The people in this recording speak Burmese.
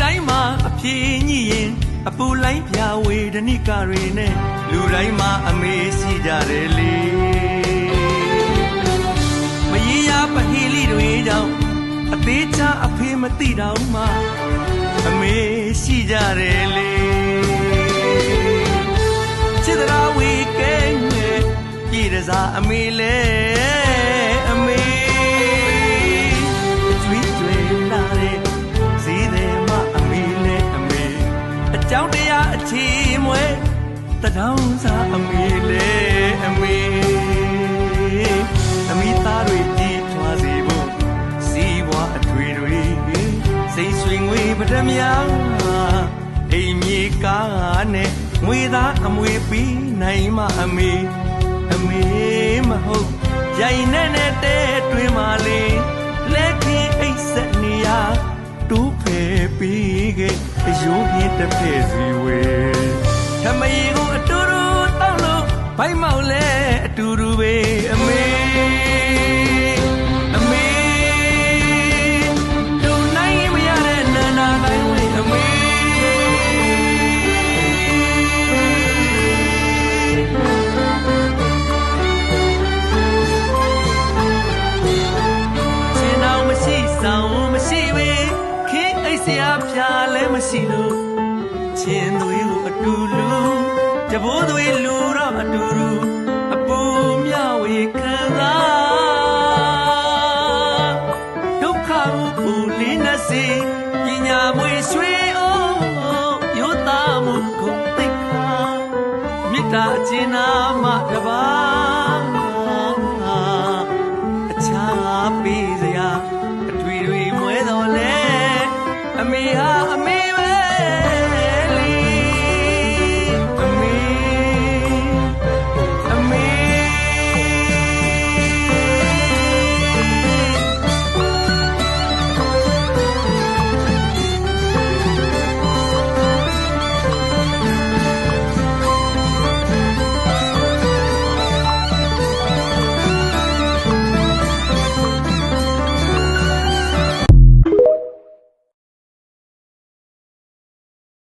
တိုင်းမှာအဖြေညှိရင်အပူလိုင်းပြဝေဒနိကတွေနဲ့လူတိုင်းမှာအမေရှိကြတယ်လေမရေရာပဟီလီတွေကြောင့်အသေးချအဖေမသိတော့မှအမေရှိကြတယ်လေချစ်တော်ဝေကဲနဲ့ပြည်တစားအမေလဲ ကြောင်းတရားအချီးမွဲတထောင်စားအမေလဲအမေအမိသားတွေကြည်ထွားစေဖို့စီးပွားအထွေတွေစိတ်ဆွေငွေပဒမြာအိမ်မြေကားနဲ့ငွေသားအမွေပြီးနိုင်မအမေအမေမဟုတ်ရိုင်နဲ့နဲ့တဲတွင်မာလေ အယိုးပြင်းတစ်ဖက်စီဝေထမရီကိုအတူတူတောက်လို့ဘိုက်မောက်လဲအတူတူပဲအမေ ဆရာပြားလည်းမရှိလို့ချင်းသွေးကိုအတူလူတဘိုးသွေးလူတော့အတူလူအပူမြဝေခံစားဒုက္ခကိုပူလင်းနေစေပညာမွေရွှေအောင်ယောသားမှုကုန်သိခါမေတ္တာအကျဉ်းနာမှတပါးအခြားပေးစရာ